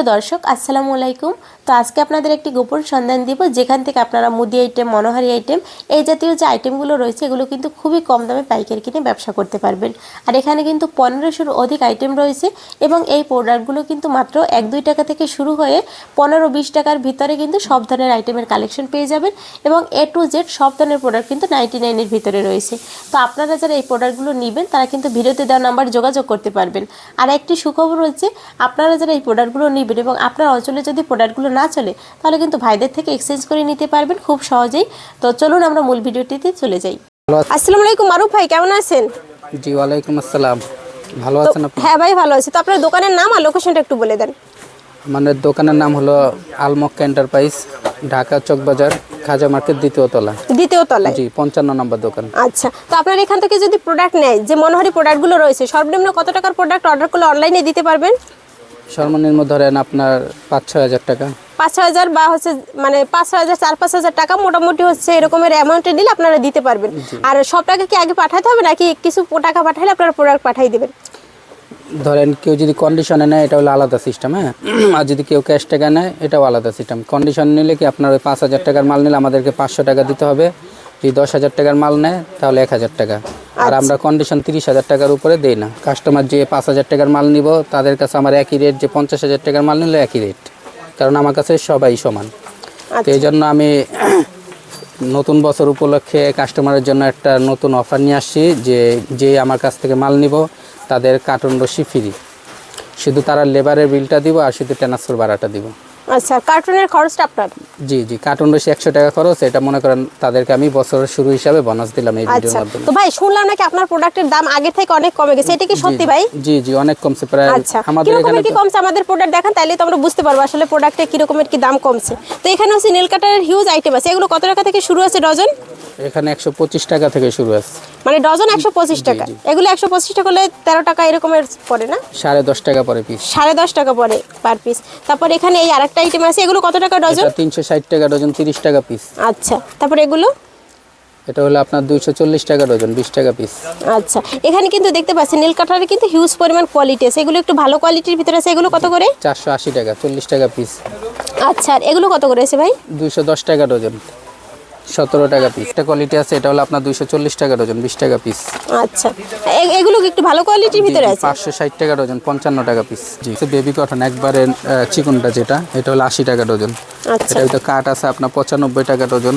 প্রিয় দর্শক, আসসালামু আলাইকুম। তো আজকে আপনাদের একটি গোপন সন্ধান দিব, যেখান থেকে আপনারা মুদি আইটেম মনোহারি আইটেম এই জাতীয় যে আইটেমগুলো রয়েছে, এগুলো কিন্তু খুবই কম দামে পাইকারি কিনে ব্যবসা করতে পারবেন। আর এখানে কিন্তু পনেরোশোর অধিক আইটেম রয়েছে এবং এই প্রোডাক্টগুলো কিন্তু মাত্র এক দুই টাকা থেকে শুরু হয়ে পনেরো বিশ টাকার ভিতরে কিন্তু সব ধরনের আইটেমের কালেকশন পেয়ে যাবেন এবং এ টু জেড সব ধরনের প্রোডাক্ট কিন্তু নাইনটি নাইনের ভিতরে রয়েছে। তো আপনারা যারা এই প্রোডাক্টগুলো নেবেন, তারা কিন্তু ভিডিওতে দেওয়া নাম্বার যোগাযোগ করতে পারবেন। আর একটি সুখবর হচ্ছে, আপনারা যারা এই প্রোডাক্টগুলো নেবেন এবং আপনার অঞ্চলে যদি প্রোডাক্টগুলো না চলে তাহলে কিন্তু ভাইদের থেকে এক্সচেঞ্জ করে নিতে পারবেন খুব সহজেই। তো চলুন আমরা মূল ভিডিওটিতে চলে যাই। আসসালামু আলাইকুম মারুফ ভাই কেমন আছেন? জি ওয়ালাইকুম আসসালাম। ভালো আছেন আপনি হ্যাঁ ভাই ভালো আছি। তো আপনার দোকানের নাম আর লোকেশনটা একটু বলে দেন। আমাদের দোকানের নাম হলো আলমক্কা এন্টারপ্রাইজ ঢাকা চকবাজার খাজা মার্কেট দ্বিতীয় তলা। দ্বিতীয় তলায়? জি পঞ্চান্ন নম্বর দোকান। আচ্ছা তো আপনার এখান থেকে যদি প্রোডাক্ট নেয় যে মনোহারি প্রোডাক্টগুলো রয়েছে সর্বনিম্ন কত টাকার প্রোডাক্ট অর্ডার করলে অনলাইনে দিতে পারবেন? সর্বনিম্ন ধরেন আপনার পাঁচ ছয় হাজার টাকা। পাঁচ হাজার বা হচ্ছে মানে পাঁচ হাজার চার পাঁচ হাজার টাকা মোটামুটি হচ্ছে এরকমের অ্যামাউন্টে নিলে আপনারা দিতে পারবেন। আর সব টাকা কি আগে পাঠাতে হবে নাকি কিছু টাকা পাঠালে আপনারা প্রোডাক্ট পাঠিয়ে দেবেন? ধরেন কেউ যদি কন্ডিশনে নেয় এটা হলো আলাদা সিস্টেম হ্যাঁ? আর যদি কেউ ক্যাশ টাকা নেয় এটাও আলাদা সিস্টেম কন্ডিশন নিলে কি আপনার ওই পাঁচ হাজার টাকার মাল নিলে আমাদেরকে পাঁচশো টাকা দিতে হবে। যদি দশ হাজার টাকার মাল নেয় তাহলে এক হাজার টাকা। আর আমরা কন্ডিশন তিরিশ হাজার টাকার উপরে দেই না। কাস্টমার যে পাঁচ হাজার টাকার মাল নিব তাদের কাছে আমার একই রেট যে পঞ্চাশ হাজার টাকার মাল নিলে একই রেট কারণ আমার কাছে সবাই সমান। তো এই জন্য আমি নতুন বছর উপলক্ষে কাস্টমারের জন্য একটা নতুন অফার নিয়ে আসছি যে যে আমার কাছ থেকে মাল নিব তাদের কার্টন রশি ফ্রি শুধু তারা লেবারের বিলটা দিব আর শুধু ট্রান্সফার ভাড়াটা দিব। আচ্ছা কার্টুনের খরচটা আপনার? জি জি কার্টুন বেশি একশো টাকা খরচ এটা মনে করেন তাদেরকে আমি বছরের শুরু হিসাবে বোনাস দিলাম এই ভিডিওর আচ্ছা মাধ্যমে। তো ভাই শুনলাম নাকি আপনার প্রোডাক্টের দাম আগে থেকে অনেক কমে গেছে এটা কি সত্যি ভাই? জি জি অনেক কমছে প্রায় আচ্ছা আমাদের এখানে কি কমছে আমাদের প্রোডাক্ট দেখান তাইলে তো আমরা বুঝতে পারব আসলে প্রোডাক্টে কি রকমের কি দাম কমছে। তো এখানে হচ্ছে নীল কাটারের হিউজ আইটেম আছে এগুলো কত টাকা থেকে শুরু আছে ডজন? এখানে একশো পঁচিশ টাকা থেকে শুরু আছে। মানে ডজন একশো পঁচিশ টাকা। এগুলো একশো পঁচিশ টাকা হলে তেরো টাকা এরকমের পড়ে না? সাড়ে দশ টাকা পরে পিস সাড়ে দশ টাকা পড়ে পার পিস তারপর এখানে এই আরেকটা আইটেম আছে এগুলো কত টাকা ডজন? তিনশো ষাট টাকা ডজন তিরিশ টাকা পিস আচ্ছা তারপর এগুলো? এটা হলো আপনার দুইশো চল্লিশ টাকা ডজন বিশ টাকা পিস আচ্ছা এখানে কিন্তু দেখতে পাচ্ছেন নীল কাঠারে কিন্তু হিউজ পরিমাণ কোয়ালিটি আছে। এগুলো একটু ভালো কোয়ালিটির ভিতরে আছে এগুলো কত করে? চারশো আশি টাকা চল্লিশ টাকা পিস আচ্ছা আর এগুলো কত করে আছে ভাই? দুইশো দশ টাকা ডজন। সতেরো টাকা পিস একটা কোয়ালিটি আছে এটা হলো আপনার দুইশো চল্লিশ টাকা ডজন বিশ টাকা পিস আচ্ছা। এগুলো কি একটু ভালো কোয়ালিটির ভিতরে আছে? পাঁচশো ষাট টাকা ডজন পঞ্চান্ন টাকা পিস জি বেবি কটন একবারে চিকনটা যেটা এটা হলো আশি টাকা ডজন আচ্ছা। এটা ভিতরে কাঠ আছে আপনার পঁচানব্বই টাকা ডজন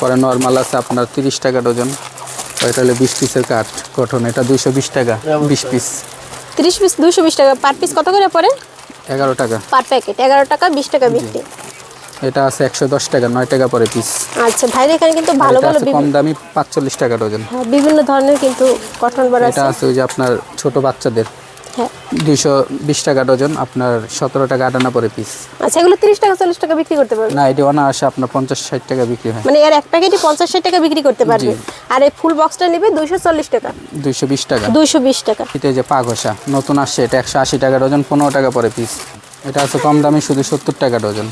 পরে নর্মাল আছে আপনার তিরিশ টাকা ডজন এটা হলো বিশ পিসের কাঠ কটন এটা দুইশো বিশ টাকা বিশ পিস তিরিশ পিস দুশো বিশ টাকা। পার পিস কত করে পড়ে? এগারো টাকা। পার প্যাকেট এগারো টাকা বিশ টাকা বিক্রি। এটা আছে একশো দশ টাকা নয় টাকা পরে পিস আচ্ছা ভাইদের এখানে কিন্তু ভালো ভালো কম দামি পাঁচচল্লিশ টাকা ডজন। হ্যাঁ, বিভিন্ন ধরনের কিন্তু কটন বার এটা আছে। ওই যে আপনার ছোট বাচ্চাদের। হ্যাঁ। দুইশো বিশ টাকা ডজন আপনার সতেরো টাকা আটানা পরে পিস আচ্ছা এগুলো তিরিশ টাকা চল্লিশ টাকা বিক্রি করতে পারবে? না এটি অনায়াসে আপনার পঞ্চাশ ষাট টাকা বিক্রি হয়। মানে এর এক প্যাকেটই পঞ্চাশ ষাট টাকা বিক্রি করতে পারবে। আর এই ফুল বক্সটা নেবে দুইশো চল্লিশ টাকা। দুইশো বিশ টাকা। দুইশো বিশ টাকা। এটা যে পা ঘষা নতুন আসছে এটা একশো আশি টাকা ডজন পনেরো টাকা পরে পিস এটা আছে কম দামি শুধু সত্তর টাকা ডজন।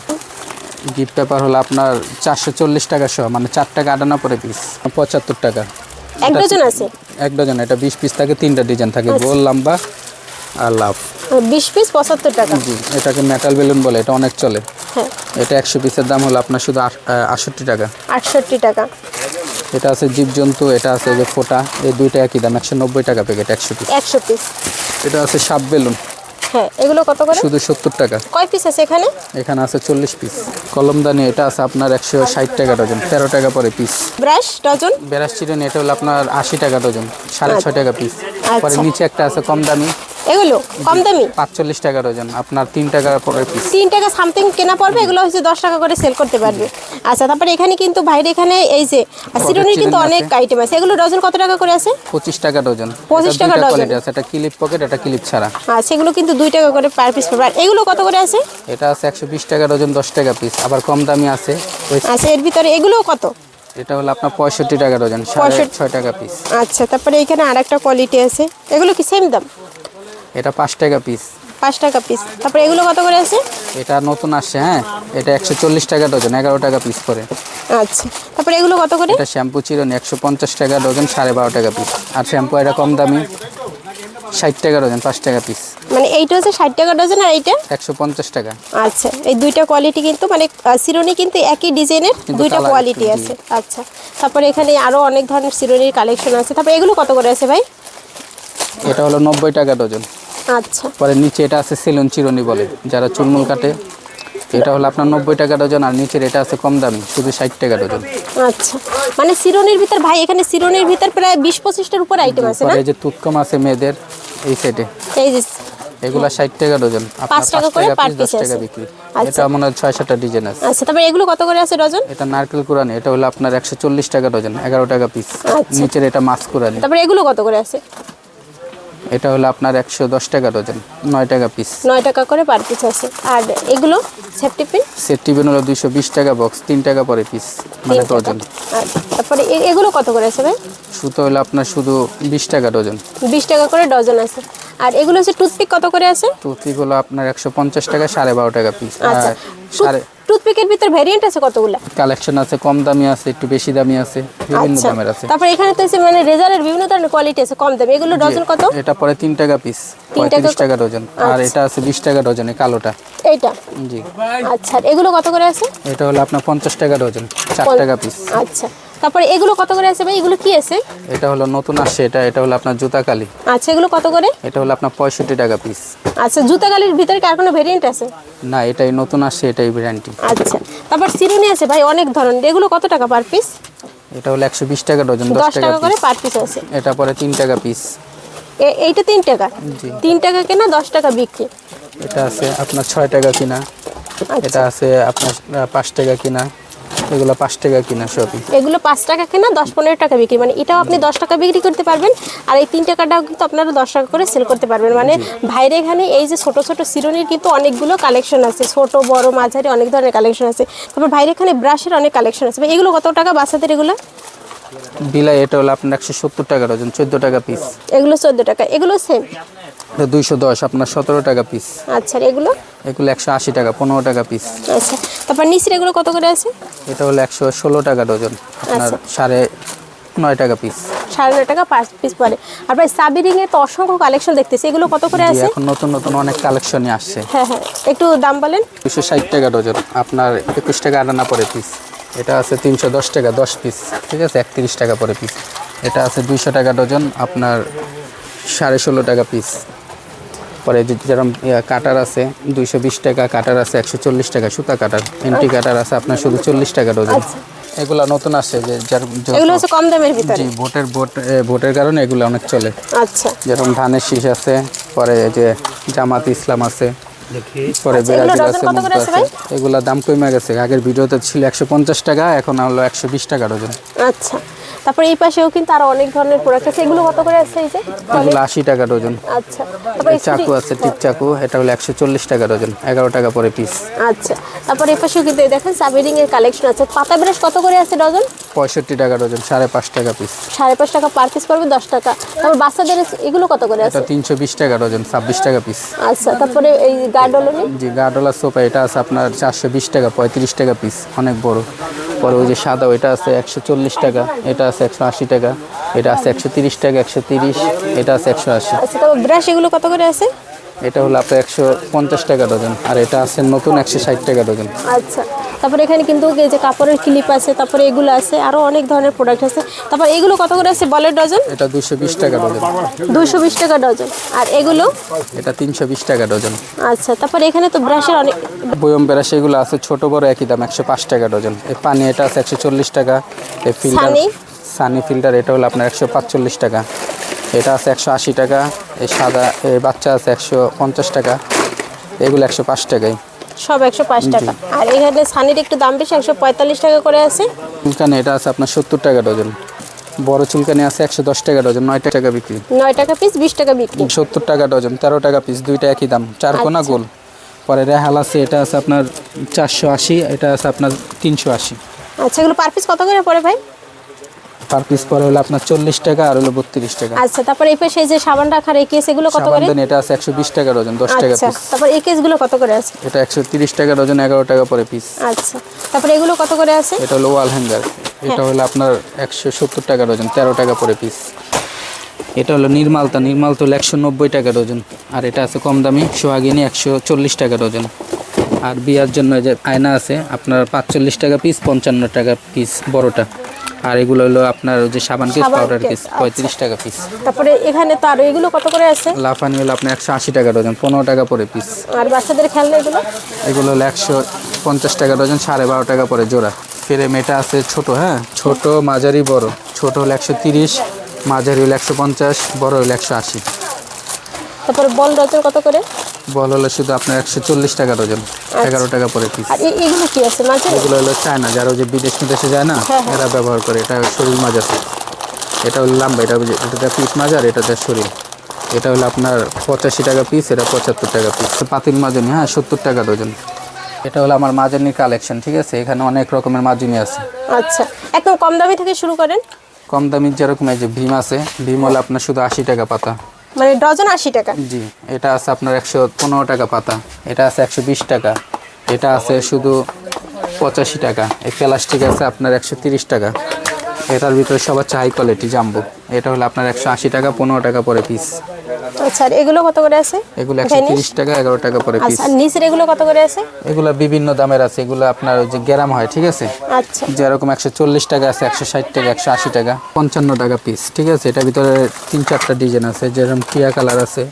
গিফট পেপার হলো আপনার চারশো চল্লিশ টাকা সহ মানে চার টাকা আটানা পরে পিস পঁচাত্তর টাকা। এক ডজন আছে? এক ডজন এটা বিশ পিস থাকে তিনটা ডিজাইন থাকে গোল লম্বা আর লাভ বিশ পিস পঁচাত্তর টাকা। জি এটাকে মেটাল বেলুন বলে এটা অনেক চলে। হ্যাঁ। এটা একশো পিসের দাম হলো আপনার শুধু আটষট্টি টাকা। আটষট্টি টাকা। এটা আছে জীবজন্তু এটা আছে যে ফোটা এই দুইটা একই দাম একশো নব্বই টাকা প্যাকেট একশো পিস একশো পিস এটা আছে সাপ বেলুন। হ্যাঁ এগুলো কত করে? শুধু সত্তর টাকা। কয় পিস আছে এখানে? এখানে আছে চল্লিশ পিস কলমদানি এটা আছে আপনার একশো ষাট টাকা ডজন তেরো টাকা পরে পিস ব্রাশ ডজন? ব্রাশ চিরেন এটা হলো আপনার আশি টাকা ডজন সাড়ে ছয় টাকা পিস পরে আচ্ছা। নিচে একটা আছে কম দামি এগুলো কম দামি? পাঁচচল্লিশ টাকা ডজন আপনার তিন টাকা পরে পিস তিন টাকা সামথিং কেনা পড়বে এগুলো হচ্ছে দশ টাকা করে সেল করতে পারবে। আচ্ছা তারপরে এখানে কিন্তু বাইরে এখানে এই যে সিরোনির কিন্তু অনেক আইটেম আছে। এগুলো ডজন কত টাকা করে আছে? পঁচিশ টাকা ডজন 25 টাকা ডজন। কোয়ালিটি আছে এটা ক্লিপ পকেট এটা ক্লিপ ছাড়া। আর সেগুলো কিন্তু দুই টাকা করে পার পিস পড়বে। আর এগুলো কত করে আছে? এটা আছে একশো বিশ টাকা ডজন দশ টাকা পিস আবার কম দামি আছে। আচ্ছা এর ভিতরে এগুলো কত? এটা হলো আপনার পঁয়ষট্টি টাকা ডজন সাড়ে 65 ছয় টাকা পিস আচ্ছা তারপরে এখানে আর একটা কোয়ালিটি আছে। এগুলো কি সেম দাম? এটা পাঁচ টাকা পিস পাঁচ টাকা পিস তারপরে এগুলো কত করে আছে? এটা নতুন আসছে হ্যাঁ? এটা একশো চল্লিশ টাকা ডজন এগারো টাকা পিস করে। আচ্ছা। তারপরে এগুলো কত করে? এটা শ্যাম্পু চিরনি একশো পঞ্চাশ টাকা ডজন সাড়ে বারো টাকা পিস আর শ্যাম্পু এটা কম দামি ষাট টাকা ডজন পাঁচ টাকা পিস মানে এইটা হচ্ছে ষাট টাকা ডজন আর এইটা? একশো পঞ্চাশ টাকা। আচ্ছা। এই দুইটা কোয়ালিটি কিন্তু মানে সিরোনি কিন্তু একই ডিজাইনের দুইটা কোয়ালিটি আছে। আচ্ছা। তারপরে এখানে আরও অনেক ধরনের সিরোনির কালেকশন আছে। তারপরে এগুলো কত করে আছে ভাই? এটা হলো নব্বই টাকা ডজন আচ্ছা। পরে নিচে এটা আছে সেলুন চিরুনি বলে যারা চুলমুল কাটে। এটা হলো আপনার নব্বই টাকা ডজন আর নিচের এটা আছে কম দামি শুধু ষাট টাকা ডজন। আচ্ছা। মানে সিরোনির ভিতর ভাই এখানে সিরোনির ভিতর প্রায় বিশ পঁচিশটার উপর আইটেম আছে না? পরে এই যে তুৎকম আছে মেয়েদের এই সেটে এই যে এগুলা ষাট টাকা ডজন আপনার পাঁচ টাকা করে per পিস টাকা আছে। বিক্রি। আচ্ছা। এটা মনে হয় ছয় সাতটা ডিজাইন আছে। আচ্ছা তারপরে এগুলো কত করে আছে ডজন? এটা নারকেল কুরানি এটা হলো আপনার একশো চল্লিশ টাকা ডজন এগারো টাকা পিস। নিচের এটা মাছ কুরানি তারপরে এগুলো কত করে আছে? এটা হলো আপনার একশো দশ টাকা ডজন নয় টাকা পিস নয় টাকা করে পার পিস আছে। আর এগুলো সেফটি পিন সেট টিফিন হলো দুইশো বিশ টাকা বক্স তিন টাকা পরে পিস মানে ডজন। তারপরে এগুলো কত করে আছে ভাই? সুতো হলো আপনার শুধু বিশ টাকা ডজন। বিশ টাকা করে ডজন আছে। আর এগুলো হচ্ছে টুথপিক কত করে আছে? টুথপিক হলো আপনার একশো পঞ্চাশ টাকা সাড়ে বারো টাকা পিস আচ্ছা। আর সাড়ে টুথপিকের ভিতর ভেরিয়েন্ট আছে কতগুলো? কালেকশন আছে কম দামি আছে একটু বেশি দামি আছে বিভিন্ন আচ্ছা। দামের আছে। তারপর এখানে তো আছে মানে রেজারের বিভিন্ন ধরনের কোয়ালিটি আছে কম দামি। এগুলো ডজন কত? এটা পরে 3 টাকা পিস তিন টাকা পঁয়ত্রিশ টাকা ডজন। আর আচ্ছা। এটা আছে বিশ টাকা ডজনে কালোটা। এইটা? জি। আচ্ছা এগুলো কত করে আছে? এটা হলো আপনার পঞ্চাশ টাকা ডজন 4 টাকা পিস আচ্ছা। তারপরে এগুলো কত করে আছে ভাই? এগুলো কি আছে? এটা হলো নতুন আসছে এটা এটা হলো আপনার জুতা কালি। আচ্ছা এগুলো কত করে? এটা হলো আপনার পঁয়ষট্টি টাকা পিস আচ্ছা জুতা গালির ভিতরে কি আর কোনো ভেরিয়েন্ট আছে? না এটাই নতুন আসছে এটাই ব্র্যান্ডটি আচ্ছা তারপর সিরুনি আছে ভাই অনেক ধরনের। এগুলো কত টাকা পার পিস এটা হলো একশো বিশ টাকা ডজন দশ টাকা করে পার পিস আছে। এটা পরে তিন টাকা পিস এইটা তিন টাকা? জি। তিন টাকা কেনা দশ টাকা বিক্রি? এটা আছে আপনার ছয় টাকা কিনা। আচ্ছা। এটা আছে আপনার পাঁচ টাকা কিনা। এগুলো পাঁচ টাকা কিনা সবই। এগুলো পাঁচ টাকা কেনা দশ পনেরো টাকা বিক্রি। মানে এটাও আপনি দশ টাকা বিক্রি করতে পারবেন আর এই তিন টাকাটাও কিন্তু আপনারা দশ টাকা করে সেল করতে পারবেন। মানে ভাইরে এখানে এই যে ছোট ছোট সিরোনির কিন্তু অনেকগুলো কালেকশন আছে ছোট বড় মাঝারি অনেক ধরনের কালেকশন আছে। তারপর ভাইরে এখানে ব্রাশের অনেক কালেকশন আছে। এগুলো কত টাকা বাচ্চাদের এগুলো? বিলাই এটা হলো আপনার একশো সত্তর টাকা ডজন চোদ্দ টাকা পিস এগুলো চোদ্দ টাকা। এগুলো সেম দুইশো দশ আপনার সতেরো টাকা পিস আচ্ছা এগুলো? এগুলো একশো আশি টাকা পনেরো টাকা পিস আচ্ছা তারপর নিচের এগুলো কত করে আছে? এটা হলো একশো ষোলো টাকা ডজন আপনার আচ্ছা। সাড়ে নয় টাকা পিস সাড়ে নয় টাকা পাঁচ পিস পরে। আর ভাই সাবি রিংয়ের তো অসংখ্য কালেকশন দেখতেছি। এগুলো কত করে আছে? এখন নতুন নতুন অনেক কালেকশনই আসছে। হ্যাঁ হ্যাঁ একটু দাম বলেন। দুশো ষাট টাকা ডজন আপনার একুশ টাকা আটানা পরে পিস এটা আছে তিনশো দশ টাকা দশ পিস ঠিক আছে? একত্রিশ টাকা পরে পিস এটা আছে দুইশো টাকা ডজন আপনার সাড়ে ষোলো টাকা পিস পরে যে- যেরকম কাটার আছে দুইশো বিশ টাকা কাটার আছে একশো চল্লিশ টাকা সুতা কাটার এন্ট্রি কাটার আছে আপনার শুধু চল্লিশ টাকা ডজন। আচ্ছা। এগুলা নতুন আসছে যে যার এগুলো হচ্ছে কম দামের ভিতরে? জি ভোটের ভোট ভোটের কারণে এগুলো অনেক চলে। আচ্ছা। যেরকম ধানের শীষ আছে পরে যে জামাত ইসলাম আছে পরে আচ্ছা, ডজন আছে করে আছে আছে এগুলা দাম কমে গেছে। আগের ভিডিওতে ছিল একশো পঞ্চাশ টাকা এখন হলো একশো বিশ টাকা ডজন। আচ্ছা। তারপরে এই পাশেও কিন্তু আরও অনেক ধরনের প্রোডাক্ট আছে। এগুলো কত করে আছে এই যে? এগুলো আশি টাকা ডজন আচ্ছা। তারপরে এই চাকু আছে টিপ চাকু। এটা হলো একশো চল্লিশ টাকা ডজন এগারো টাকা করে পিস আচ্ছা। তারপরে এই পাশেও কিন্তু দেখেন সাবিরিং এর কালেকশন আছে। পাতা ব্রাশ কত করে আছে ডজন? পঁয়ষট্টি টাকা ডজন সাড়ে পাঁচ টাকা পিস সাড়ে পাঁচ টাকা পার পিস পড়বে দশ টাকা। তারপর বাচ্চাদের এগুলো কত করে আছে? এটা তিনশো বিশ টাকা ডজন ছাব্বিশ টাকা পিস আচ্ছা তারপরে এই গার্ডলনি? জি গাডোলা সোপা এটা আছে আপনার চারশো বিশ টাকা পঁয়ত্রিশ টাকা পিস অনেক বড়। পরে ওই যে সাদা ওইটা আছে একশো চল্লিশ টাকা এটা আছে একশো আশি টাকা এটা আছে একশো তিরিশ টাকা একশো তিরিশ এটা আছে একশো আশি। আচ্ছা তারপর ব্রাশ এগুলো কত করে আছে? এটা হলো আপনার একশো পঞ্চাশ টাকা ডজন আর এটা আছে নতুন একশো ষাট টাকা ডজন। আচ্ছা। তারপরে এখানে কিন্তু এই যে কাপড়ের ক্লিপ আছে তারপরে এগুলো আছে আরও অনেক ধরনের প্রোডাক্ট আছে। তারপর এগুলো কত করে আছে বলের ডজন? এটা দুশো বিশ টাকা ডজন। দুশো বিশ টাকা ডজন। আর এগুলো? এটা তিনশো বিশ টাকা ডজন। আচ্ছা তারপরে এখানে তো ব্রাশের অনেক বয়ম ব্রাশ সেগুলো আছে ছোট বড় একই দাম একশো পাঁচ টাকা ডজন। এই পানি এটা আছে একশো চল্লিশ টাকা। এই ফিল্টার সানি? সানি ফিল্টার এটা হলো আপনার একশো পাঁচচল্লিশ টাকা। এটা আছে একশো আশি টাকা। এই সাদা এই বাচ্চা আছে একশো পঞ্চাশ টাকা। এগুলো একশো পাঁচ টাকায়। সব একশো পাঁচ টাকা। আর এখানে সানির একটু দাম বেশি একশো পঁয়তাল্লিশ টাকা করে আছে। চুলকানি এটা আছে আপনার সত্তর টাকা ডজন। বড় চুলকানি আছে একশো দশ টাকা ডজন নয় টাকা বিক্রি। নয় টাকা পিস বিশ টাকা বিক্রি। সত্তর টাকা ডজন তেরো টাকা পিস দুইটা একই দাম। চার কোনা আচ্ছা। গোল। পরে রেহাল আছে এটা আছে আপনার চারশো আশি এটা আছে আপনার তিনশো আশি। আচ্ছা এগুলো পার পিস কত করে পড়ে ভাই? পার পিস পরে হলো আপনার চল্লিশ টাকা আর হলো বত্রিশ টাকা। আচ্ছা তারপর এই পাশে যে সাবান রাখার এই কেস এগুলো কত করে? সাবান এটা আছে একশো বিশ টাকা ডজন দশ টাকা আচ্ছা পিস তারপর এই কেসগুলো কত করে আছে? এটা একশো তিরিশ টাকা ডজন এগারো টাকা পরে পিস আচ্ছা তারপর এগুলো কত করে আছে? এটা হলো ওয়াল হ্যাঙ্গার এটা হলো আপনার একশো সত্তর টাকা ডজন তেরো টাকা পরে পিস এটা হলো নির্মালতা নির্মালতা হলো একশো নব্বই টাকা ডজন আর এটা আছে কম দামি সোহাগিনি একশো চল্লিশ টাকা ডজন আর বিয়ার জন্য যে আয়না আছে আপনার পাঁচচল্লিশ টাকা পিস পঞ্চান্ন টাকা পিস বড়টা। আর এগুলো হলো আপনার ওই যে সাবান কেস পাউডার কেস পঁয়ত্রিশ টাকা পিস তারপরে এখানে তো আরও এগুলো কত করে আছে? লাফানি হলো আপনার একশো আশি টাকা ডজন পনেরো টাকা পরে পিস আর বাচ্চাদের খেলনা এগুলো? এগুলো হলো একশো পঞ্চাশ টাকা ডজন সাড়ে বারো টাকা পরে জোড়া। ফ্রেম এটা আছে ছোট হ্যাঁ? ছোট মাঝারি বড়। ছোট হলো একশো তিরিশ মাঝারি হলো একশো পঞ্চাশ বড় হলো একশো আশি। তারপরে বল ডজন কত করে? বল হলো শুধু আপনার একশো চল্লিশ টাকা ডজন এগারো টাকা পরে পিস এগুলো কি আছে মাঝে? এগুলো হলো চায়না যারা ওই যে বিদেশ বিদেশে যায় না হ্যাঁ, হ্যাঁ। এরা ব্যবহার করে। এটা শরীর মাজার। এটা হলো লাম্বা এটা এটা পিস মাজার এটা দেয় শরীর। এটা হলো আপনার পঁচাশি টাকা পিস এটা পঁচাত্তর টাকা পিস পাতিল মাজনি হ্যাঁ সত্তর টাকা ডজন। এটা হলো আমার মাজনির কালেকশন ঠিক আছে? এখানে অনেক রকমের মাজনি আছে। আচ্ছা। একদম কম দামি থেকে শুরু করেন? কম দামির যেরকম এই যে ভীম আছে ভীম হলো আপনার শুধু আশি টাকা পাতা। মানে ডজন আশি টাকা। জি, এটা আছে আপনার একশো পনেরো টাকা পাতা। এটা আছে একশো বিশ টাকা। এটা আছে শুধু পঁচাশি টাকা। এই প্লাস্টিক আছে আপনার একশো টাকা। এটার ভিতরে সবার চাই কোয়ালিটি জাম্বো এটা হলো আপনার একশো আশি টাকা পনেরো টাকা পরে পিস আচ্ছা এগুলো কত করে আছে? এগুলো একশো তিরিশ টাকা এগারো টাকা পরে পিস আচ্ছা আর নিচের এগুলো কত করে আছে? এগুলো বিভিন্ন দামের আছে এগুলো আপনার ওই যে গ্রাম হয় ঠিক আছে? আচ্ছা। যেরকম একশো চল্লিশ টাকা আছে একশো ষাট টাকা একশো আশি টাকা পঞ্চান্ন টাকা পিস ঠিক আছে? এটার ভিতরে তিন চারটা ডিজাইন আছে যেরকম টিয়া কালার আছে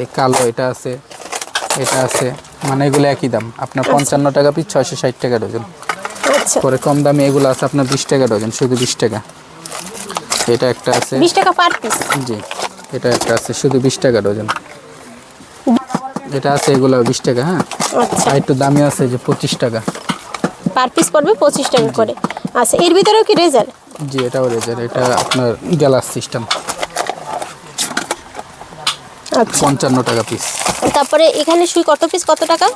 এই কালো এটা আছে এটা আছে মানে এগুলো একই দাম। আপনার পঞ্চান্ন টাকা পিস ছয়শো ষাট টাকা ডজন আচ্ছা পরে কম দামে এগুলো আছে আপনার বিশ টাকা ডজন শুধু বিশ টাকা। এটা একটা আছে। বিশ টাকা পার পিস। জি এটা একটা আছে শুধু বিশ টাকা ডজন। এটা আছে এগুলো বিশ টাকা হ্যাঁ? আচ্ছা। আর একটু দামি আছে যে পঁচিশ টাকা। পার পিস পড়বে পঁচিশ টাকা করে। আচ্ছা এর ভিতরেও কি রেজাল্ট? জি এটাও রেজার এটা আপনার গ্যালাস সিস্টেম। আচ্ছা। পঞ্চান্ন টাকা পিস। তারপরে এখানে সুই কত পিস কত টাকা?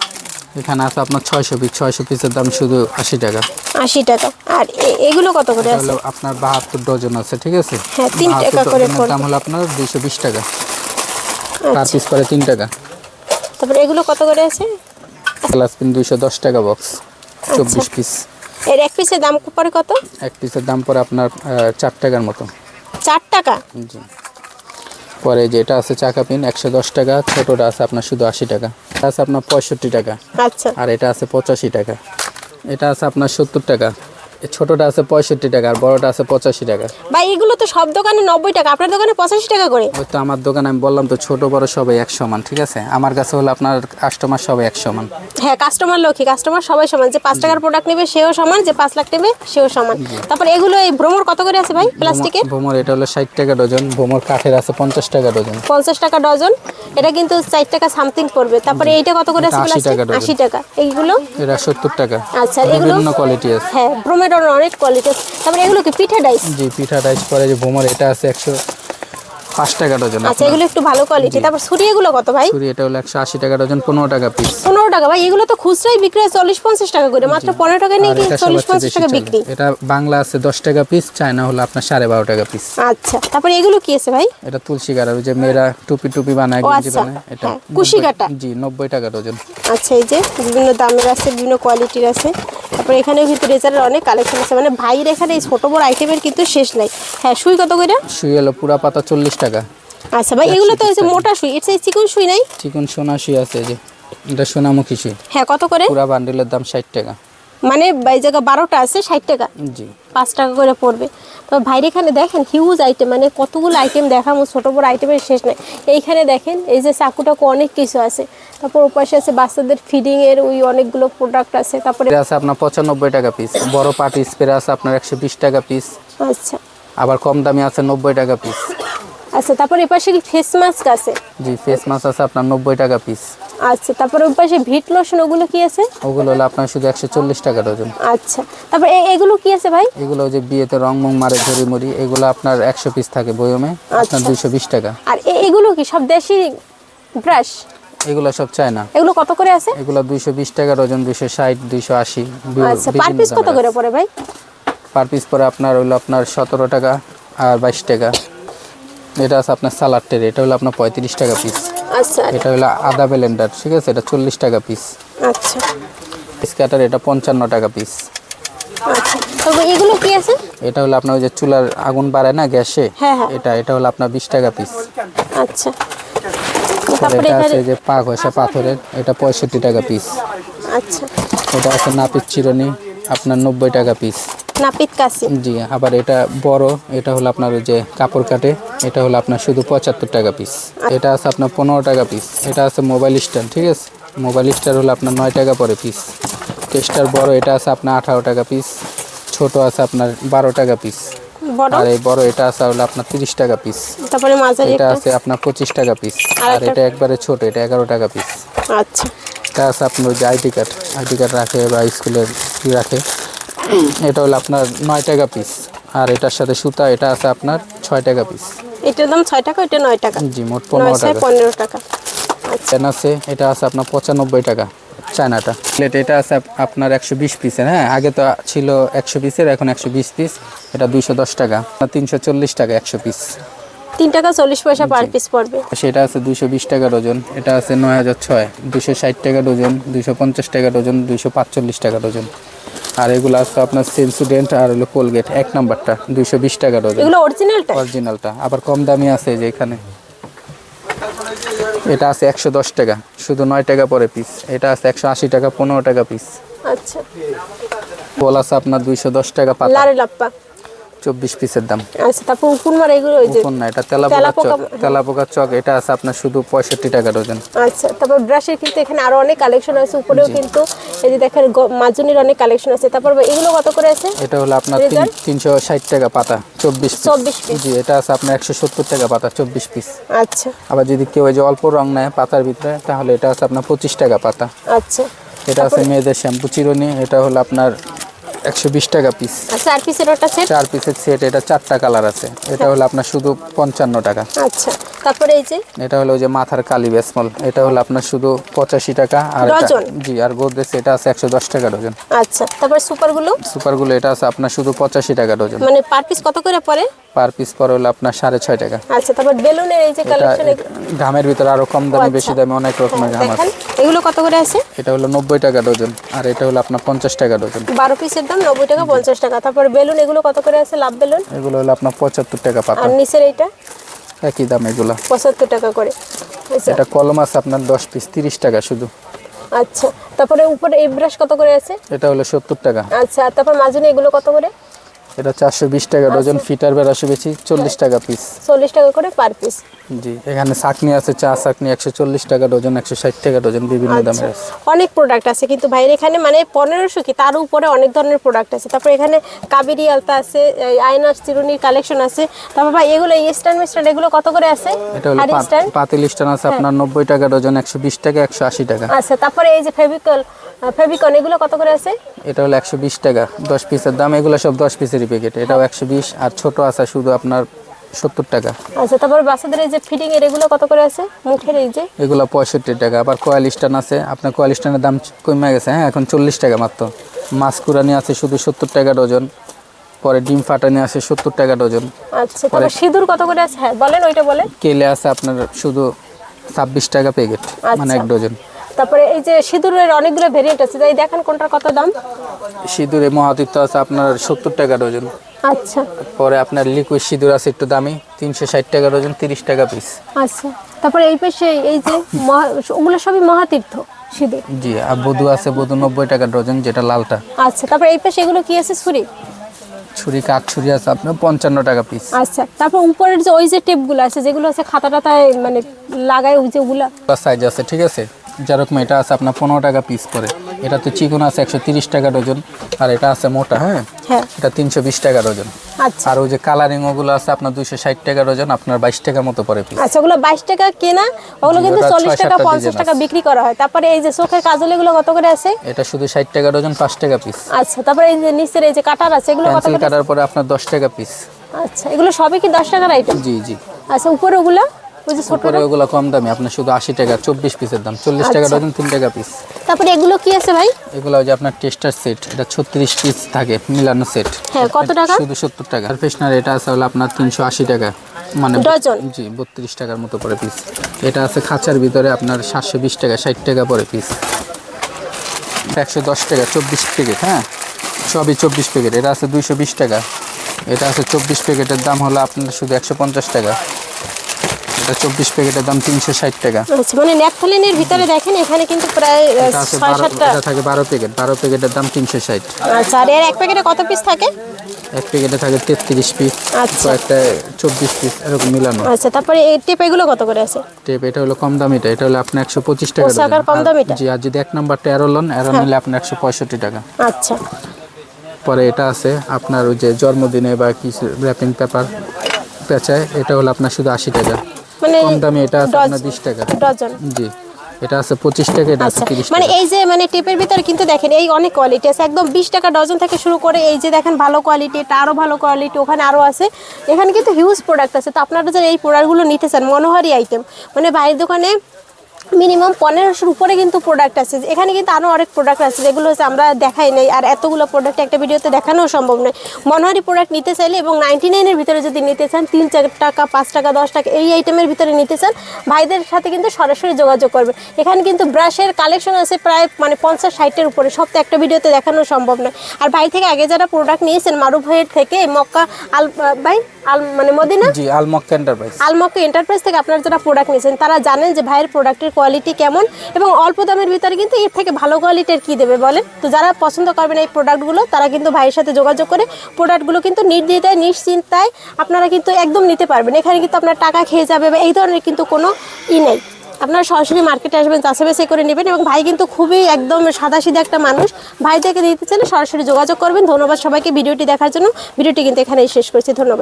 এখানে আছে আপনার ছয়শো পিস ছয়শো পিসের দাম শুধু আশি টাকা। আশি টাকা। আর এগুলো কত করে আছে? আপনার বাহাত্তর ডজন আছে ঠিক আছে? হ্যাঁ, তিন টাকা করে দাম হলো আপনার দুইশো বিশ টাকা। পার আচ্ছা পিস করে তিন টাকা। তারপরে এগুলো কত করে আছে? গ্লাস পিন দুইশো দশ টাকা বক্স চব্বিশ পিস এর এক পিসের দাম পরে কত? এক পিসের দাম পরে আপনার চার টাকার মতো। চার টাকা? জি। পরে যেটা আছে চাকা পিন একশো দশ টাকা ছোটোটা আছে আপনার শুধু আশি টাকা। আছে আপনার পঁয়ষট্টি টাকা। আচ্ছা। আর এটা আছে পঁচাশি টাকা। এটা আছে আপনার সত্তর টাকা। ছোটোটা আছে পঁয়ষট্টি টাকা আর বড়টা আছে পঁচাশি টাকা। ভাই এগুলো তো সব দোকানে নব্বই টাকা আপনার দোকানে পঁচাশি টাকা করে? ওই তো আমার দোকানে আমি বললাম তো ছোট বড় সবাই এক সমান ঠিক আছে? আমার কাছে হলো আপনার কাস্টমার সবাই এক সমান হ্যাঁ কাস্টমার লক্ষ্মী কাস্টমার সবাই সমান। যে পাঁচ টাকার প্রোডাক্ট নেবে সেও সমান যে পাঁচ লাখ নেবে সেও সমান। তারপর এগুলো এই ভ্রমর কত করে আছে ভাই প্লাস্টিকের? ভোমর এটা হলো ষাট টাকা ডজন ভোমর কাঠের আছে পঞ্চাশ টাকা ডজন। পঞ্চাশ টাকা ডজন এটা কিন্তু চার টাকা সামথিং পড়বে। তারপরে এইটা কত করে আছে প্লাস্টিক আশি টাকা এইগুলো? এটা সত্তর টাকা। আচ্ছা এগুলো? বিভিন্ন কোয়ালিটি আছে। হ্যাঁ ব্রোমেডর অনেক কোয়ালিটি আছে তারপরে এগুলো কি পিঠা ডাইস জি পিঠা রাইস পরে যে ভোমর এটা আছে একশো পাঁচ টাকা ডজন আচ্ছা এগুলো একটু ভালো কোয়ালিটি তারপর ছুরি এগুলো কত ভাই? ছুরি এটা হলো একশো আশি টাকা ডজন পনেরো টাকা পিস পনেরো টাকা। ভাই এগুলো তো খুচরাই বিক্রি হয় চল্লিশ পঞ্চাশ টাকা করে। মাত্র পনেরো টাকা নিয়ে চল্লিশ পঞ্চাশ টাকা বিক্রি? এটা বাংলা আছে দশ টাকা পিস চায়না হলো আপনার সাড়ে বারো টাকা পিস আচ্ছা তারপরে এগুলো কি আছে ভাই? এটা তুলসী গাড়া ওই যে মেয়েরা টুপি টুপি বানায় গেঞ্জি আচ্ছা, বানায় এটা হ্যাঁ, কুশি কাটা। জি নব্বই টাকা ডজন আচ্ছা এই যে বিভিন্ন দামের আছে বিভিন্ন কোয়ালিটির আছে। তারপরে এখানে কিন্তু রেজারের অনেক কালেকশন আছে। মানে ভাইয়ের এখানে এই ছোটো বড় আইটেমের কিন্তু শেষ নাই। হ্যাঁ সুই কত করে সুই হলো পুরা পাতা চল্লিশ টাকা। আচ্ছা ভাই এগুলো তো হচ্ছে মোটা সুই এর সেই চিকন সুই নাই? চিকন সোনা সুই আছে যে এটা সোনামুখী সুই। হ্যাঁ কত করে? পুরো বান্ডেলের দাম ষাট টাকা। মানে এই জায়গা বারোটা আছে ষাট টাকা। জি। পাঁচ টাকা করে পড়বে। তো ভাইয়ের এখানে দেখেন হিউজ আইটেম মানে কতগুলো আইটেম দেখামো ছোটো বড় আইটেমের শেষ নেই। এইখানে দেখেন এই যে চাকুটাকু অনেক কিছু আছে। তারপর ওপাশে আছে বাচ্চাদের ফিডিংয়ের ওই অনেকগুলো প্রোডাক্ট আছে। তারপরে আছে আপনার পঁচানব্বই টাকা পিস বড় পাটি স্প্রে আছে আপনার একশো বিশ টাকা পিস আচ্ছা। আবার কম দামি আছে নব্বই টাকা পিস আচ্ছা তারপর এপাশে কি ফেস মাস্ক আছে? জি ফেস মাস্ক আছে আপনার নব্বই টাকা পিস আচ্ছা তারপরে ওই পাশে ভিট লোশন ওগুলো কি আছে? ওগুলো হলো আপনার শুধু একশো চল্লিশ টাকা ডজন আচ্ছা তারপর এগুলো কি আছে ভাই? এগুলো যে বিয়েতে রং মং মারে ঝরি মরি এগুলো আপনার একশো পিস থাকে বয়মে আপনার আচ্ছা। দুইশো বিশ টাকা। আর এগুলো কি সব দেশি ব্রাশ এগুলো সব চায় না এগুলো কত করে আছে? এগুলো দুইশো বিশ টাকা ডজন দুইশো ষাট দুইশো আশি আচ্ছা পার পিস কত করে পড়ে ভাই? পার পিস পরে আপনার হলো আপনার সতেরো টাকা আর বাইশ টাকা। এটা আছে আপনার সালাড টের এটা হলো আপনার পঁয়ত্রিশ টাকা পিস আচ্ছা। এটা হলো আদা ব্লেন্ডার ঠিক আছে? এটা চল্লিশ টাকা পিস আচ্ছা। স্ক্যাটার এটা পঞ্চান্ন টাকা পিস আচ্ছা। তবে এগুলো কি আছে? এটা হলো আপনার ওই যে চুলার আগুন বাড়ায় না গ্যাসে? হ্যাঁ, হ্যাঁ। এটা এটা হলো আপনার বিশ টাকা পিস আচ্ছা। এটা আছে যে পাক হয়েছে পাথরের এটা পঁয়ষট্টি টাকা পিস আচ্ছা। এটা আছে নাপিত চিরনি আপনার নব্বই টাকা পিস নাপিত কাশি। জি আবার এটা বড় এটা হলো আপনার ওই যে কাপড় কাটে এটা হলো আপনার শুধু পঁচাত্তর টাকা পিস এটা আছে আপনার পনেরো টাকা পিস এটা আছে মোবাইল স্ট্যান্ড ঠিক আছে? মোবাইল স্ট্যান্ড হলো আপনার নয় টাকা পরে পিস টেস্টার বড় এটা আছে আপনার আঠারো টাকা পিস ছোট আছে আপনার বারো টাকা পিস আর এই বড় এটা আছে হলো আপনার তিরিশ টাকা পিস তারপরে মাঝারি এটা আছে আপনার পঁচিশ টাকা পিস আর এটা একবারে ছোট এটা এগারো টাকা পিস আচ্ছা। এটা আছে আপনার যে আইডি কার্ড। আইডি কার্ড রাখে বা স্কুলের রাখে। এটা হলো আপনার নয় টাকা পিস আর এটার সাথে সুতা এটা আছে আপনার ছয় টাকা পিস এটার দাম ছয় টাকা ওইটা নয় টাকা। জি মোট পনেরো টাকা। পনেরো টাকা। আচ্ছা। চেন আছে এটা আছে আপনার পঁচানব্বই টাকা চায়নাটা। প্লেট এটা আছে আপনার একশো বিশ পিসের হ্যাঁ? আগে তো ছিল একশো পিসের এখন একশো বিশ পিস এটা দুইশো দশ টাকা তিনশো চল্লিশ টাকা একশো পিস তিন টাকা চল্লিশ পয়সা পার পিস পড়বে। সেটা আছে দুইশো বিশ টাকা ডজন এটা আছে নয় হাজার ছয়। দুশো ষাট টাকা ডজন দুইশো পঞ্চাশ টাকা ডজন দুইশো পাঁচচল্লিশ টাকা ডজন। আর এগুলো আছে আপনার সেন্সুডেন্ট আর হলো কোলগেট এক নাম্বারটা দুইশো বিশ টাকা ডজন। এগুলো অরিজিনালটা অরিজিনালটা আবার কম দামি আছে যে এখানে। এটা আছে একশো দশ টাকা শুধু নয় টাকা পরে পিস এটা আছে একশো আশি টাকা পনেরো টাকা পিস আচ্ছা। বল আছে আপনার দুইশো দশ টাকা পাতা। চব্বিশ পিসের দাম। আচ্ছা তারপর উকুন মারা এগুলো ওই যে কোন না এটা তেলাপোকা চক তেলাপোকা চক এটা আছে আপনার শুধু পঁয়ষট্টি টাকা ডজন আচ্ছা তারপর ব্রাশের কিন্তু এখানে আরও অনেক কালেকশন আছে উপরেও কিন্তু এই যে দেখেন গ- অনেক কালেকশন আছে। তারপর এগুলো কত করে আছে? এটা হলো আপনার তিনশো ষাট টাকা পাতা চব্বিশ 24 piece। জি এটা আছে আপনার একশো সত্তর টাকা পাতা চব্বিশ পিস আচ্ছা। আবার যদি কেউ যে অল্প রং নেয় পাতার ভিতরে তাহলে এটা আছে আপনার পঁচিশ টাকা পাতা। আচ্ছা। এটা আছে মেয়েদের শ্যাম্পু চিরুনি এটা হলো আপনার একশো বিশ টাকা পিস আর চার পিসের ওটা সেট চার পিসের সেট এটা চারটা কালার আছে। এটা হলো আপনার শুধু পঞ্চান্ন টাকা। আচ্ছা। তারপরে এই যে? এটা হলো যে মাথার কালি বেসমল এটা হলো আপনার শুধু পঁচাশি টাকা আর ডজন? জি আর গোদরেজ এটা আছে একশো দশ টাকা ডজন। আচ্ছা তারপর সুপারগুলো? সুপারগুলো এটা আছে আপনার শুধু পঁচাশি টাকা ডজন। মানে পার পিস কত করে পড়ে? পার পিস পরে হলো আপনার সাড়ে ছয় টাকা। আচ্ছা তারপর বেলুনের এই যে কালেকশন ঘামের ভিতরে আরও কম দামি বেশি দামি অনেক রকমের দেখেন আছে। এগুলো কত করে আছে? এটা হলো নব্বই টাকা ডজন আর এটা হলো আপনার পঞ্চাশ টাকা ডজন। বারো পিসের দাম নব্বই টাকা পঞ্চাশ টাকা। তারপর বেলুন এগুলো কত করে আছে? Love balloon? এগুলো হলো আপনার পঁচাত্তর টাকা পাতা। আর নিচের এইটা? একই দাম এগুলো। পঁচাত্তর টাকা করে। আচ্ছা। এটা কলম আছে আপনার দশ পিস তিরিশ টাকা শুধু। আচ্ছা। তারপরে উপরে এই ব্রাশ কত করে আছে? এটা হলো সত্তর টাকা। আচ্ছা তারপর মাজুনি এগুলো কত করে? এটা চারশো বিশ টাকা ডজন ফিটার বেড়াশো বেশি চল্লিশ টাকা পিস চল্লিশ টাকা করে পার পিস জি এখানে চাকনি আছে চা চাকনি একশো চল্লিশ টাকা ডজন একশো ষাট টাকা ডজন বিভিন্ন দামের। আছে অনেক প্রোডাক্ট আছে কিন্তু ভাইয়ের এখানে মানে পনেরোশো কি তার উপরে অনেক ধরনের প্রোডাক্ট আছে। তারপর এখানে কাবেরি আলতা আছে আয়নার চিরুনির কালেকশন আছে। তারপর ভাই এগুলো স্ট্যান্ড স্ট্যান্ড এগুলো কত করে আছে? এটা হলো পাতিল স্ট্যান্ড আছে আপনার নব্বই টাকা ডজন একশো বিশ টাকা একশো আশি টাকা। আচ্ছা তারপরে এই যে ফেভিকল ফেভিকন এগুলো কত করে আছে? এটা হলো একশো বিশ টাকা দশ পিসের দাম। এগুলো সব দশ পিসেরই প্যাকেট এটাও একশো বিশ আর ছোট আছে শুধু আপনার সত্তর টাকা। আচ্ছা তারপর বাচ্চাদের এই যে ফিটিং এর এগুলো কত করে আছে? মুখের এই যে? এগুলো পঁয়ষট্টি টাকা আবার কয়েল আছে। আপনার কয়েল দাম কমে গেছে হ্যাঁ এখন চল্লিশ টাকা মাত্র। মাছ কুরানি আছে শুধু সত্তর টাকা ডজন পরে ডিম ফাটানি আছে সত্তর টাকা ডজন। আচ্ছা তারপর সিঁদুর কত করে আছে? হ্যাঁ বলেন ওইটা বলেন। কেলে আছে আপনার শুধু ছাব্বিশ টাকা প্যাকেট মানে এক আচ্ছা। ডজন। তারপরে এই যে সিঁদুরের অনেকগুলো ভেরিয়েন্ট আছে তাই দেখেন কোনটার কত দাম? সিঁদুরে মহাতীর্থ আছে আপনার সত্তর টাকা ডজন। আচ্ছা। পরে আপনার লিকুইড সিঁদুর আছে একটু দামি তিনশো ষাট টাকা ডজন তিরিশ টাকা পিস আচ্ছা। তারপরে এই পাশে এই যে ওগুলো সবই মহাতীর্থ সিঁদুর? জি আর বধু আছে বধু নব্বই টাকা ডজন যেটা লালটা। আচ্ছা তারপরে এই পাশে এগুলো কি আছে ছুরি? ছুরি কাঠ ছুরি আছে আপনার পঞ্চান্ন টাকা পিস আচ্ছা তারপর উপরের যে ওই যে টেপগুলো আছে যেগুলো আছে খাতা টাতায় মানে লাগায় ওই যে ওগুলা? সাইজ আছে ঠিক আছে? যেরকম এটা আছে আপনার পনেরো টাকা পিস পরে এটা তো চিকন আছে একশো তিরিশ টাকা ডজন আর এটা আছে মোটা হ্যাঁ? হ্যাঁ। এটা তিনশো বিশ টাকা ডজন আচ্ছা। আর ওই যে কালারিং ওগুলো আছে আপনার দুইশো ষাট টাকা ডজন আপনার বাইশ টাকা মতো পরে পিস আচ্ছা ওগুলো বাইশ টাকা কেনা ওগুলো কিন্তু চল্লিশ টাকা পঞ্চাশ টাকা বিক্রি করা হয়। তারপরে এই যে চোখের কাজল এগুলো কত করে আছে? এটা শুধু ষাট টাকা ডজন পাঁচ টাকা পিস আচ্ছা তারপরে এই যে নিচের এই যে কাটার আছে এগুলো কত কাটার পরে আপনার দশ টাকা পিস আচ্ছা এগুলো সবই কি দশ টাকার আইটেম জি জি। আচ্ছা উপরে ওগুলা? ওই যে ছোট ওগুলো কম দামি আপনার শুধু আশি টাকা চব্বিশ পিসের দাম চল্লিশ টাকা আচ্ছা। ডজন তিন টাকা পিস তারপরে এগুলো কি আছে ভাই? এগুলো ওই যে আপনার টেস্টার সেট এটা ছত্রিশ পিস থাকে মিলানো সেট হ্যাঁ কত টাকা? শুধু সত্তর টাকা। আর ফ্রেশনার এটা আছে হলো আপনার তিনশো আশি টাকা মানে ডজন? জি বত্রিশ টাকার মতো পরে পিস এটা আছে খাঁচার ভিতরে আপনার সাতশো বিশ টাকা ষাট টাকা পরে পিস একশো দশ টাকা চব্বিশ প্যাকেট হ্যাঁ? সবই চব্বিশ প্যাকেট এটা আছে দুইশো বিশ টাকা। এটা আছে চব্বিশ প্যাকেটের দাম হলো আপনার শুধু একশো পঞ্চাশ টাকা। এটা চব্বিশ প্যাকেটের দাম তিনশো ষাট টাকা। আচ্ছা মানে ন্যাপথালিনের ভিতরে দেখেন এখানে কিন্তু প্রায় আহ, এটা আছে ছয় বারো সাতটা। এটা থাকে বারো প্যাকেট বারো প্যাকেটের দাম তিনশো ষাট। আচ্ছা আর এর এক প্যাকেটে কত পিস থাকে? এক প্যাকেটে থাকে তেত্রিশ পিস আচ্ছা। কয়েকটা চব্বিশ পিস এরকম মিলানো। আচ্ছা তারপরে এই টেপ এগুলো কত করে আছে? টেপ এটা হলো কম দামিটা এটা হলো একশো পঁচিশ টাকা ওসাকার ডজন। কম আর- দামিটা? জি আর যদি এক নাম্বারটা এরো লন এরো নিলে আপনার একশো পঁয়ষট্টি টাকা। আচ্ছা। পরে এটা আছে আপনার ওই যে জন্মদিনে বা কিছু র্যাপিং পেপার পেঁচায় এটা হলো আপনার শুধু আশি টাকা। মানে কম দামে এটা আছে ডজ- আপনার বিশ টাকা। ডজন। জি এটা আছে পঁচিশ টাকা এটা আছে আচ্ছা তিরিশ মানে এই যে মানে টেপের ভিতরে কিন্তু দেখেন এই অনেক কোয়ালিটি আছে। একদম বিশ টাকা ডজন থেকে শুরু করে এই যে দেখেন ভালো কোয়ালিটি এটা আরও ভালো কোয়ালিটি ওখানে আরও আছে। এখানে কিন্তু হিউজ প্রোডাক্ট আছে। তো আপনারা যারা এই প্রোডাক্টগুলো নিতে চান মনোহারি আইটেম মানে বাইরের দোকানে মিনিমাম পনেরোশোর উপরে কিন্তু প্রোডাক্ট আছে। এখানে কিন্তু আরও অনেক প্রোডাক্ট আছে যেগুলো হচ্ছে আমরা দেখাই নাই। আর এতগুলো প্রোডাক্ট একটা ভিডিওতে দেখানো সম্ভব নয়। মনোহারি প্রোডাক্ট নিতে চাইলে এবং নাইনটি নাইনের ভিতরে যদি নিতে চান তিন চার টাকা পাঁচ টাকা দশ টাকা এই আইটেমের ভিতরে নিতে চান ভাইদের সাথে কিন্তু সরাসরি যোগাযোগ করবেন। এখানে কিন্তু ব্রাশের কালেকশন আছে প্রায় মানে পঞ্চাশ ষাটের উপরে। সব তো একটা ভিডিওতে দেখানো সম্ভব নয়। আর ভাই থেকে আগে যারা প্রোডাক্ট নিয়েছেন মারু ভাইয়ের থেকে মক্কা আল ভাই আল মানে মদিনা? জি আলমক এন্টারপ্রাইজ আলমক্কা এন্টারপ্রাইজ থেকে আপনারা যারা প্রোডাক্ট নিয়েছেন তারা জানেন যে ভাইয়ের প্রোডাক্টের কোয়ালিটি কেমন এবং অল্প দামের ভিতরে কিন্তু এর থেকে ভালো কোয়ালিটির কী দেবে বলেন? তো যারা পছন্দ করবেন এই প্রোডাক্টগুলো তারা কিন্তু ভাইয়ের সাথে যোগাযোগ করে প্রোডাক্টগুলো কিন্তু নির্দ্বিধায়, নিশ্চিন্তায় আপনারা কিন্তু একদম নিতে পারবেন। এখানে কিন্তু আপনার টাকা খেয়ে যাবে বা এই ধরনের কিন্তু কোনো ই নেই। আপনারা সরাসরি মার্কেটে আসবেন বাছাই করে নেবেন এবং ভাই কিন্তু খুবই একদম সাদাসিধা একটা মানুষ। ভাই থেকে নিতে চাইলে সরাসরি যোগাযোগ করবেন। ধন্যবাদ সবাইকে ভিডিওটি দেখার জন্য। ভিডিওটি কিন্তু এখানেই শেষ করছি। ধন্যবাদ।